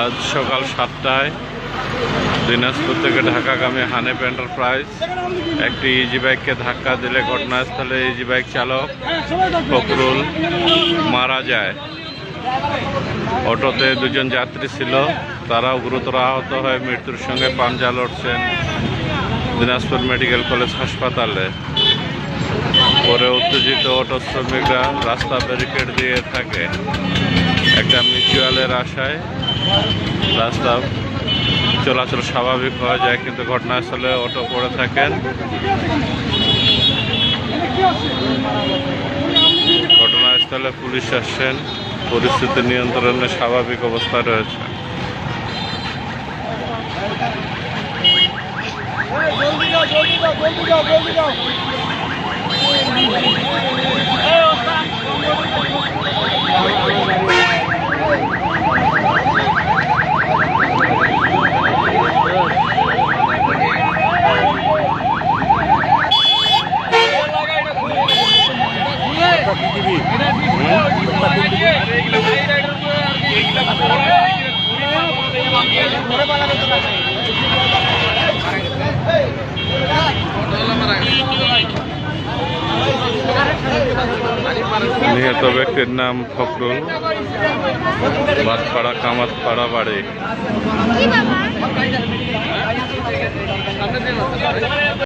আজ সকাল সাতটায় দিনাজপুর থেকে ঢাকাগামী হানেপ এন্টারপ্রাইজ একটি ইজি বাইককে ধাক্কা দিলে ঘটনাস্থলে ইজি বাইক চালক ফখরুল মারা যায়। অটোতে দুজন যাত্রী ছিল, তারাও গুরুতর আহত হয়ে মৃত্যুর সঙ্গে পাঞ্জা লড়ছেন দিনাজপুর মেডিকেল কলেজ হাসপাতালে। পরে উত্তেজিত অটো শ্রমিকরা রাস্তা ব্যারিকেড দিয়ে থাকে। একটা মিউচুয়ালের আশায় রাস্তা চলাচল স্বাভাবিক হওয়া যায়, কিন্তু ঘটনাস্থলে অটো পড়ে থাকেন। ঘটনাস্থলে পুলিশ আসছেন পরিস্থিতি নিয়ন্ত্রণে স্বাভাবিক অবস্থা রয়েছে। নিহত ব্যক্তির নাম ফখরুল। বাদপাড়া কামাতপাড়া বাড়ি।